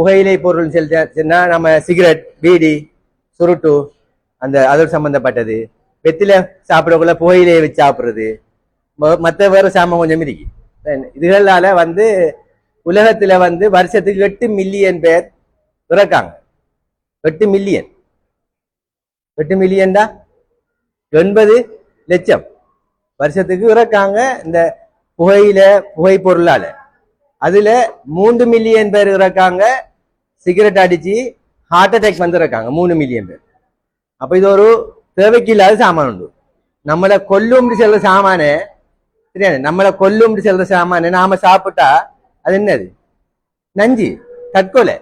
புகையிலை பொருள் செல்னா நம்ம சிகரெட் பீடி சுருட்டு அந்த அதோடு சம்மந்தப்பட்டது வெத்தில சாப்பிடக்குள்ள புகையிலையை வச்சு சாப்பிட்றது. மற்ற மத்த வேற சாமான் கொஞ்சம் இருக்கு. இதுகளால வந்து உலகத்துல வந்து வருஷத்துக்கு எட்டு மில்லியன் பேர் இறக்காங்க. எட்டு மில்லியன் எட்டு மில்லியன்டா எண்பது லட்சம் வருஷத்துக்கு இறக்காங்க இந்த புகையில புகை பொருளால அதுல மூன்று மில்லியன் பேர் இறக்காங்க. சிகரெட் அடிச்சு ஹார்ட் அட்டாக் வந்துருக்காங்க. மூணு மில்லியன் பேர். அப்ப இது ஒரு தேவைக்கு இல்லாத சாமான் உண்டு நம்மளை கொல்லும் செல்ற சாமானு சரியா? நம்மளை கொல்லும் செல்ற சாமானு நாம சாப்பிட்டா அது என்னது? நஞ்சு தற்கொலை.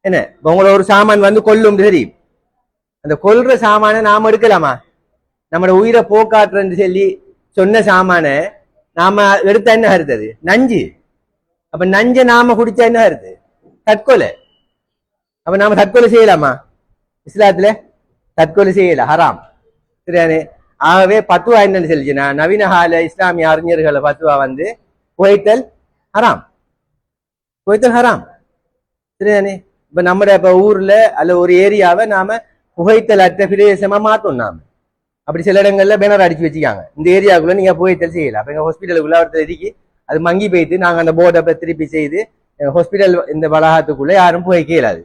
என்ன? உங்களை ஒரு சாமான் வந்து கொல்லும் சரி. அந்த கொல்ற சாமானை நாம எடுக்கலாமா? நம்மளோட உயிரை போக்காட்டுறன்னு சொல்லி சொன்ன சாமானை நாம எடுத்தா என்ன அறுத்தது நஞ்சு. அப்ப நஞ்சை நாம குடிச்சா என்ன அறுது தற்கொலை. அப்ப நாம தற்கொலை செய்யலாமா? இஸ்லாத்துல தற்கொலை செய்யல ஹராம். சரியானே ஆகவே பத்துவா என்னன்னு சொல்லிச்சுன்னா நவீன கால இஸ்லாமிய அறிஞர்களை பத்துவா வந்து புகைத்தல் ஹராம். புகைத்தல் ஹராம். சரிதானே? இப்ப நம்ம இப்ப ஊர்ல அல்ல ஒரு ஏரியாவை நாம புகைத்தல் அற்ற பிரதேசமா மாத்தோம் நாம. அப்படி சில இடங்கள்ல பேனர் அடிச்சு வச்சுக்காங்க. இந்த ஏரியாவுக்குள்ள நீங்க புகைத்தல் செய்யலாம். அப்ப எங்க ஹாஸ்பிட்டலுக்குள்ள ஒருத்தர் இருக்கு அது மங்கி போயிட்டு நாங்க அந்த போர்டை திருப்பி செய்து ஹாஸ்பிட்டல் இந்த வளாகத்துக்குள்ள யாரும் புகைக்க இயலாது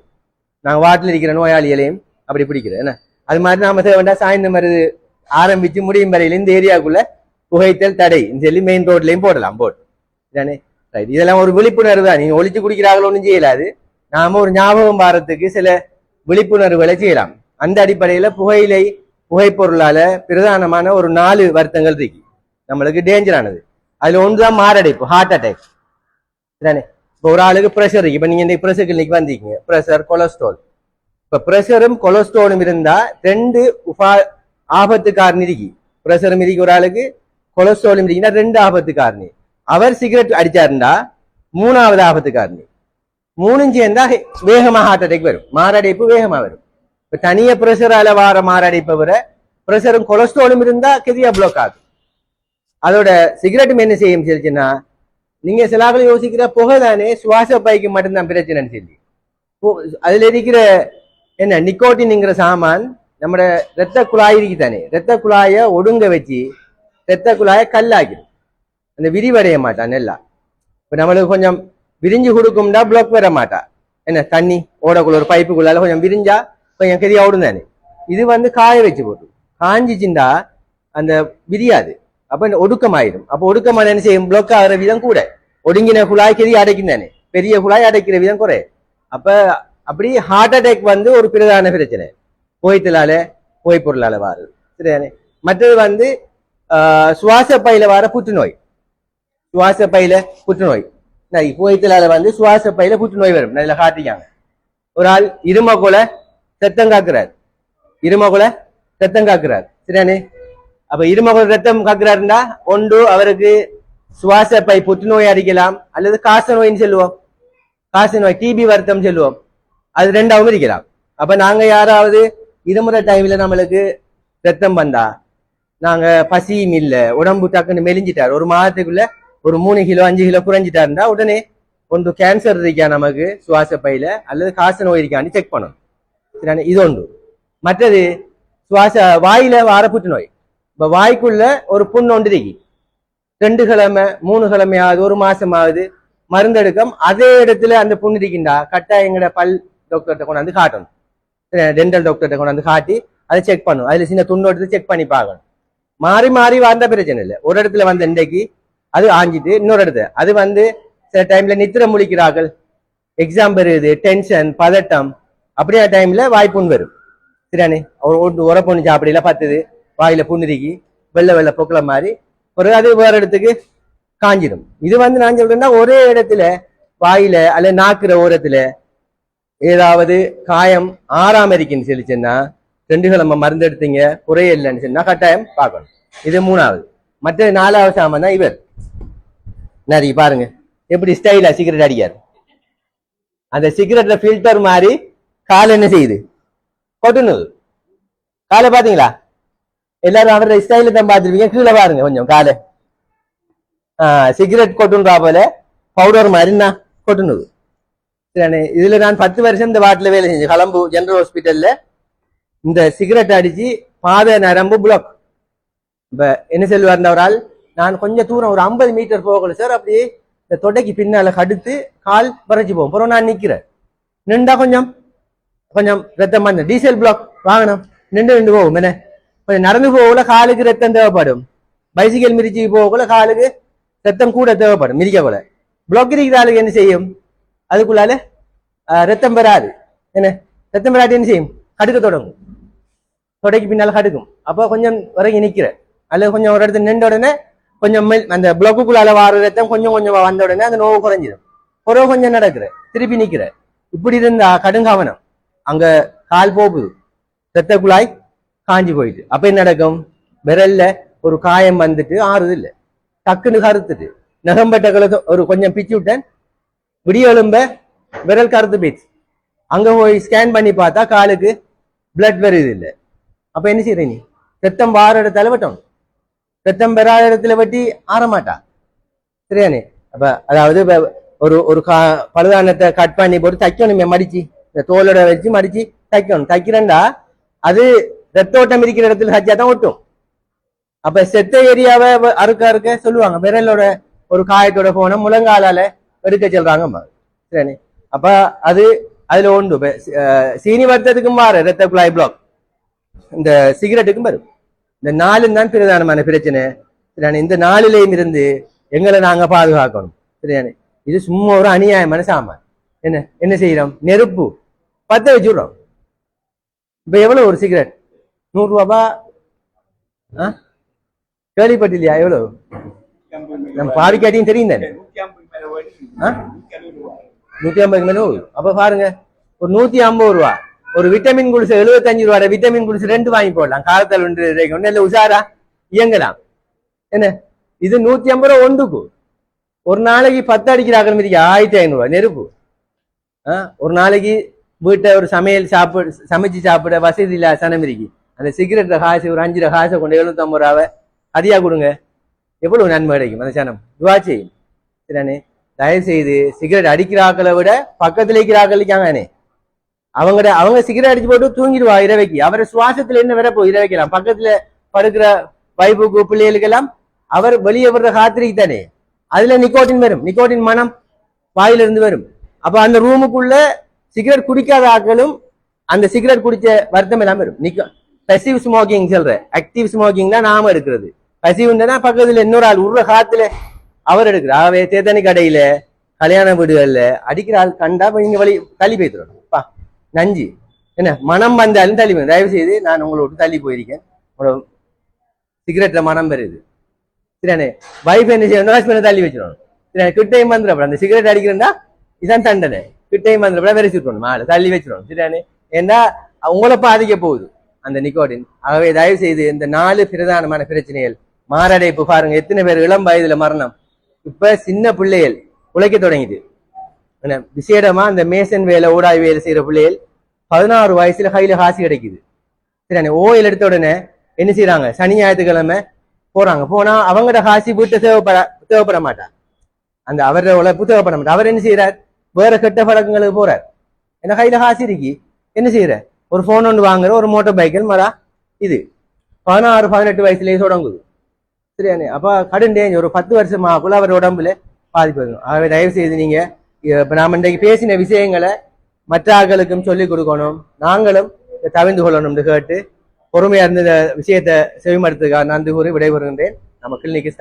நாங்கள் வாட்டில் இருக்கிற நோயாளிகளையும் அப்படி பிடிக்கிறோம். என்ன? அது மாதிரி நாம செய்ய வேண்டாம். சாய்ந்த மருது ஆரம்பிச்சு முடியும் வரையில இந்த ஏரியாவுக்குள்ள புகைத்தல் தடை. சொல்லி மெயின் ரோட்லையும் போடலாம். போட். தானே ரைட் இதெல்லாம் ஒரு விழிப்புணர்வு தான். நீங்கள் ஒழிச்சு குடிக்கிறாங்களோ ஒன்றும் செய்யலாது நாம ஒரு ஞாபகம் வாரத்துக்கு சில விழிப்புணர்வுகளை செய்யலாம். அந்த அடிப்படையில புகையிலை புகைப்பொருளால பிரதானமான ஒரு நாலு வருத்தங்கள் இருக்கு. நம்மளுக்கு டேஞ்சரானது அதுல ஒன்றுதான் மாரடைப்பு. ஹார்ட் அட்டாக் தானே இப்போ ஒரு ஆளுக்கு ப்ரெஷர் இப்போ நீங்க இந்த ப்ரெஷர் கிளினிக் வந்தீங்க. ப்ரெஷர் கொலஸ்ட்ரால் இப்போ ப்ரெஷரும் கொலஸ்ட்ராலும் இருந்தா ரெண்டு உபா ஆபத்து காரணி இருக்கு ப்ரெஷரும் இருக்கு ஒரு ஆளுக்கு கொலஸ்ட்ராலும் இருக்குன்னா ரெண்டு ஆபத்து காரணி அவர் சிகரெட் அடிச்சாருந்தா மூணாவது ஆபத்து காரணி மூணும் சேர்ந்தா வேகமாக வேகமா ஹார்ட் அட்டாக் வரும். மாரடைப்பு வேகமா வரும். இப்போ தனிய ப்ரெஷரால வார மாரடைப்பை விட ப்ரெஷரும் கொலஸ்ட்ராலும் இருந்தா கெதியா பிளாக் ஆகும். அதோட சிகரெட்டும் என்ன செய்யும் சொல்லிச்சுன்னா நீங்க சில ஆட்கள் யோசிக்கிற புகை தானே சுவாச பைக்கு மட்டும்தான் பிரச்சனைன்னு சொல்லி. அதுல இருக்கிற என்ன நிக்கோட்டின்ங்கிற சாமான் நம்ம ரத்த குழாய் இருக்கு தானே ரத்த குழாய ஒடுங்க வச்சு ரத்த குழாய கல்லாக்கிடும். அந்த விரிவடைய மாட்டான் எல்லாம் இப்ப நம்மளுக்கு கொஞ்சம் விரிஞ்சு கொடுக்கும்டா பிளாக் வர மாட்டா. என்ன தண்ணி ஓடக்குள்ள ஒரு பைப்புக்குள்ளால கொஞ்சம் விரிஞ்சா கொஞ்சம் கெதியா ஓடும் தானே இது வந்து காய வச்சு போட்டு காஞ்சிச்சுண்டா அந்த விரியாது. அப்ப இந்த ஒடுக்கமாயிடும் அப்ப ஒடுக்கமான என்ன செய்யும் பிளாக் ஆகிற விதம் கூட ஒடுங்கின குழாய் கெதி அடைக்கும் தானே பெரிய குழாய் அடைக்கிற விதம் குறை அப்ப அப்படி ஹார்ட் அட்டாக் வந்து ஒரு பிரதான பிரச்சனை புகைத்தலால புகைப்பொருளால வாரு சரிதானே மற்றது வந்து ஆஹ், சுவாச பையில வர புற்றுநோய் சுவாச பையில புற்றுநோய் சரி, புகைத்தலால வந்து சுவாச பையில புற்றுநோய் வரும் நல்ல காட்டிக்காங்க ஒரு ஆள் இரும கொலை ரத்தம் காக்குறார் இரும கொலை ரத்தம் காக்குறார் சரிதானே அப்ப இரும ரத்தம் கக்குறாருண்டா? ஒன்று அவருக்கு சுவாச பை புற்றுநோய் அடிக்கலாம். அல்லது காச நோயின்னு சொல்லுவோம். காச நோய் டிபி வருத்தம் சொல்லுவோம். அது ரெண்டாவும் இருக்கலாம். அப்ப நாங்க யாராவது இருமுறை டைம்ல நம்மளுக்கு ரத்தம் வந்தா நாங்க பசியும் இல்லை உடம்பு டக்குன்னு மெலிஞ்சிட்டார். ஒரு மாதத்துக்குள்ள ஒரு மூணு கிலோ அஞ்சு கிலோ குறைஞ்சிட்டாருந்தா உடனே ஒன்று கேன்சர் இருக்கா நமக்கு சுவாச பையில அல்லது காச நோய் இருக்கான்னு செக் பண்ணணும் இது ஒன்று. மற்றது சுவாச வாயில வார புற்றுநோய். இப்போ வாய்க்குள்ள ஒரு புண் ஒன்று ரெண்டு கிழமை மூணு கிழமையாவது ஒரு மாசம் ஆகுது மருந்தெடுக்கம். அதே இடத்துல அந்த புண் இருக்கின்றா? கட்டாயம் எங்கட பல் டாக்டர்கிட்ட கொண்டாந்து காட்டணும். டென்டல் டாக்டர்கிட்ட கொண்டாந்து காட்டி அதை செக் பண்ணணும். அதில் சின்ன துண்டு எடுத்து செக் பண்ணி பார்க்கணும். மாறி மாறி வந்த பிரச்சனை இல்லை. ஒரு இடத்துல வந்து இன்றைக்கு அது ஆஞ்சிட்டு இன்னொரு இடத்துல. அது வந்து சில டைம்ல நித்திர முழிக்கிறார்கள். எக்ஸாம் பெறுது டென்ஷன் பதட்டம். அப்படியா டைம்ல வாய்ப்புண் வரும். சரியானே ஒரு ஒன்று உரப்பொண்ணு சாப்பிடல பத்துது. வாயில புண்ணிருக்கி வெள்ளை வெள்ளை பொக்கல மாதிரி ஒரு அது வேற இடத்துக்கு காஞ்சிடும். இது வந்து நான் சொல்றேன்னா ஒரே இடத்துல வாயில அல்ல நாக்குற ஓரத்துல ஏதாவது காயம் ஆறாம இருக்குன்னு சொல்லிச்சுன்னா ரெண்டு கிழமை மருந்து எடுத்தீங்க குறைய இல்லைன்னு சொன்னா கட்டாயம் பார்க்கணும். இது மூணாவது. மற்ற நாலாவது சாமான் தான் இவர் நிறைய பாருங்க. எப்படி ஸ்டைலா சிகரெட் அடிக்காரு அந்த சிகரெட்ல ஃபில்டர் மாதிரி கால் என்ன செய்யுது? கொட்டுனுது. காலை பாத்தீங்களா எல்லாரும் அவரோட ஸ்டைல தான் பார்த்துருப்பீங்க. கீழே பாருங்க கொஞ்சம் காலை. சிகரெட் கொட்டுன்றா போல பவுடர் மாதிரி கொட்டுனது? கொட்டுனுது இதுல நான் பத்து வருஷம் இந்த வாட்டில் வேலை செஞ்சேன். கலம்பு ஜெனரல் ஹாஸ்பிட்டல்ல இந்த சிகரெட் அடிச்சு பாத நரம்பு பிளாக் இப்ப என்ன செல்வார் அவரால் நான் கொஞ்சம் தூரம் ஒரு ஐம்பது மீட்டர் போகல சார் அப்படியே இந்த தொடைக்கு பின்னால கடுத்து கால் பறைச்சு போகும். அப்புறம் நான் நிக்கிறேன். நின்றா கொஞ்சம் கொஞ்சம் ரத்தம் டீசல் பிளாக் வாங்கணும். நின்று நின்று போகும். என்ன? கொஞ்சம் நடந்து போகல காலுக்கு ரத்தம் தேவைப்படும் பைசிக்கல் மிதிச்சு போகல காலுக்கு ரத்தம் கூட தேவைப்படும் மிதிக்க போல பிளாக் இருக்கிற ஆளுக்கு என்ன செய்யும் அதுக்குள்ளால ரத்தம் பெறாது என்ன ரத்தம் பெறாட்டி என்ன செய்யும் கடுக்க தொடங்கும் தொடைக்கு பின்னால் கடுக்கும் அப்போ கொஞ்சம் வரைக்கும் நிற்கிற அல்லது கொஞ்சம் ஒரு இடத்துல நின்ற உடனே கொஞ்சம் மெல்- அந்த பிளாக்குக்குள்ளால வார ரத்தம் கொஞ்சம் கொஞ்சம் வந்த உடனே அந்த நோவு குறைஞ்சிடும் குறவு கொஞ்சம் நடக்கிற திருப்பி நிற்கிற இப்படி இருந்தா கடுங்கவனம் அங்க கால் போகுது ரத்த குழாய் காஞ்சி போயிட்டு. அப்ப என்ன நடக்கும்? விரல்ல ஒரு காயம் வந்துட்டு ஆறுது இல்லை டக்குன்னு கருத்துட்டு நகம்பட்ட கழுத்து ஒரு கொஞ்சம் பிச்சு விட்டேன். விடிய எலும்ப விரல் கருத்து போயிடுச்சு. அங்க போய் ஸ்கேன் பண்ணி பார்த்தா காலுக்கு பிளட் வருது இல்ல. அப்ப என்ன செய்யற நீ? ரத்தம் வார இடத்துல வெட்டணும். ரத்தம் பெறாத இடத்துல வெட்டி ஆறமாட்டா? சரியானே அப்ப அதாவது ஒரு ஒரு கா பழுதானத்தை கட் பண்ணி போட்டு தைக்கணுமே மடிச்சு. இந்த தோலோட வச்சு மடிச்சு தைக்கணும். தைக்கிறேன்டா. அது ரத்தோட்டம் இருக்கிற இடத்துல ஹஜ்ஜா தான் ஒட்டும். அப்ப செத்த ஏரியாவை அறுக்க அறுக்க சொல்லுவாங்க. விரலோட ஒரு காயத்தோட போன முழங்காலால எடுக்க சொல்றாங்க சரி அப்ப அது அதுல உண்டு இப்ப, சீனி வருத்தத்துக்கும் மாறு ரத்த குழாய் பிளாக் இந்த சிகரெட்டுக்கும் வரும் இந்த நாலும் தான் பிரதானமான பிரச்சனை. சரியான இந்த நாளிலையும் இருந்து எங்களை நாங்க பாதுகாக்கணும். சரியான இது சும்மா ஒரு அநியாயமான சாமான். என்ன? என்ன செய்யறோம்? நெருப்பு. பத்த வச்சுடுறோம். இப்ப எவ்வளவு ஒரு சிகரெட்? நூறுரூவாபா ஆ? கேள்விப்பட்டில்லையா எவ்வளோ நம்ம பாவிக்காட்டியும் தெரியும் தானே. ஆ? நூற்றி ஐம்பது மேல அப்போ பாருங்க. ஒரு நூற்றி ஐம்பது ரூபா. ஒரு விட்டமின் குடிசை எழுபத்தஞ்சு ரூபாய் விட்டமின் குடிசை ரெண்டு வாங்கி போடலாம். காலத்தில் ஒன்று ஒன்று இல்லை உஷாரா இயங்கலாம். என்ன? இது நூத்தி ஐம்பது ரூபா ஒன்றுக்கு. ஒரு நாளைக்கு பத்து அடிக்கிறார்கள் மீதிக்கு ஆயிரத்தி ஐநூறுரூவா நெருப்பு. ஆ? ஒரு நாளைக்கு வீட்டை ஒரு சமையல் சாப்பிட சமைச்சு சாப்பிட வசதி இல்லாத சனமிரிக்கு. அந்த சிகரெட் காசு ஒரு அஞ்சு ரூபா காசை கொண்டு எழுநூத்தம்பது ரூபாவை அதிகா கொடுங்க. எவ்வளவு நன்மை கிடைக்கும் அந்த சனம் துவா செய்யும். சரிதானே தயவு செய்து சிகரெட் அடிக்கிறாக்களை விட பக்கத்துல இருக்கிற ஆக்கள் இருக்காங்கண்ணே அவங்கட அவங்க சிகரெட் அடிச்சு போட்டு தூங்கிடுவா இரவைக்கு. அவரை சுவாசத்துல என்ன வரப்போ? இரவைக்கலாம் பக்கத்துல படுக்கிற வைப்புக்கு பிள்ளைகளுக்கெல்லாம் அவர் வெளியே விடுற காத்திரிக்கு தானே. அதுல நிக்கோட்டின் வரும். நிக்கோட்டின் மனம் வாயிலிருந்து வரும். அப்ப அந்த ரூமுக்குள்ள சிகரெட் குடிக்காத ஆட்களும் அந்த சிகரெட் குடிச்ச வருத்தம் எல்லாம் வரும். நிக்க பசிவ் ஸ்மோக்கிங் சொல்ற ஆக்டிவ் ஸ்மோக்கிங் தான் நாம எடுக்கிறது. பசிவ்னா பக்கத்துல இன்னொரு ஆள் உருள காத்துல அவர் எடுக்கிறார். அவ தேத்தனி கடையில கல்யாண வீடுகள்ல அடிக்கிற ஆள் கண்டா இங்க வழி தள்ளி போய்த்துறோம் பா நஞ்சு. என்ன மனம் வந்தாலும் தள்ளி போய் தயவு செய்து நான் உங்களை விட்டு தள்ளி போயிருக்கேன். உங்களோட சிகரெட்ல மனம் பெறுது. சரியானே வைஃப் என்ன செய்யணும்? ஹஸ்பண்ட் தள்ளி வச்சிடணும். சரி கிட்டையும் வந்துடப்பட அந்த சிகரெட் அடிக்கிறேன்னா இதான் தண்டனை. கிட்டையும் வந்துடப்பட வெறி சுட்டணும் மாலை தள்ளி வச்சிடணும். சரியானே ஏன்னா உங்களை பாதிக்க போகுது. அந்த நிக்கோட்டின் ஆகவே தயவு செய்து இந்த நாலு பிரதானமான பிரச்சனைகள் மாரடைப்பு. பாருங்க எத்தனை பேர் இளம் வயதுல மரணம். இப்ப சின்ன பிள்ளைகள் உழைக்க தொடங்கிது. விசேடமா அந்த மேசன் வேலை ஊடாய் வேலை செய்யற பிள்ளைகள் பதினாறு வயசுல கையில காசு கிடைக்குது. சரியானே ஓயில் எடுத்த உடனே என்ன செய்யறாங்க சனி ஞாயிற்றுக்கிழமை போறாங்க. போனா அவங்களோட காசி வீட்டை தேவைப்பட தேவைப்பட மாட்டா அந்த அவரோட உழைப்பு தேவைப்பட மாட்டா அவர் என்ன செய்யறார் வேற கெட்ட பழக்கங்களுக்கு போறார். என்ன கையில காசு இருக்கு. என்ன செய்யற ஒரு ஃபோன் ஒன்று வாங்குற ஒரு மோட்டார் பைக்கில் மரா இது. பதினாறு பதினெட்டு வயசுலயே தொடங்குது. சரியானே அப்ப கடும் டேஞ்ச் ஒரு பத்து வருஷமாக்குள்ள அவர் உடம்புல பாதிப்பு வரும். ஆகவே தயவு செய்து நீங்க இப்போ நாம இன்றைக்கு பேசின விஷயங்களை மற்ற ஆட்களுக்கும் சொல்லிக் கொடுக்கணும். நாங்களும் தவிர்ந்து கொள்ளணும்னு கேட்டு பொறுமையா இருந்த விஷயத்தை செவிமடுத்துக்காக நன்றி கூறி விடைபெறுகின்றேன். நம்ம கிளினிக்கு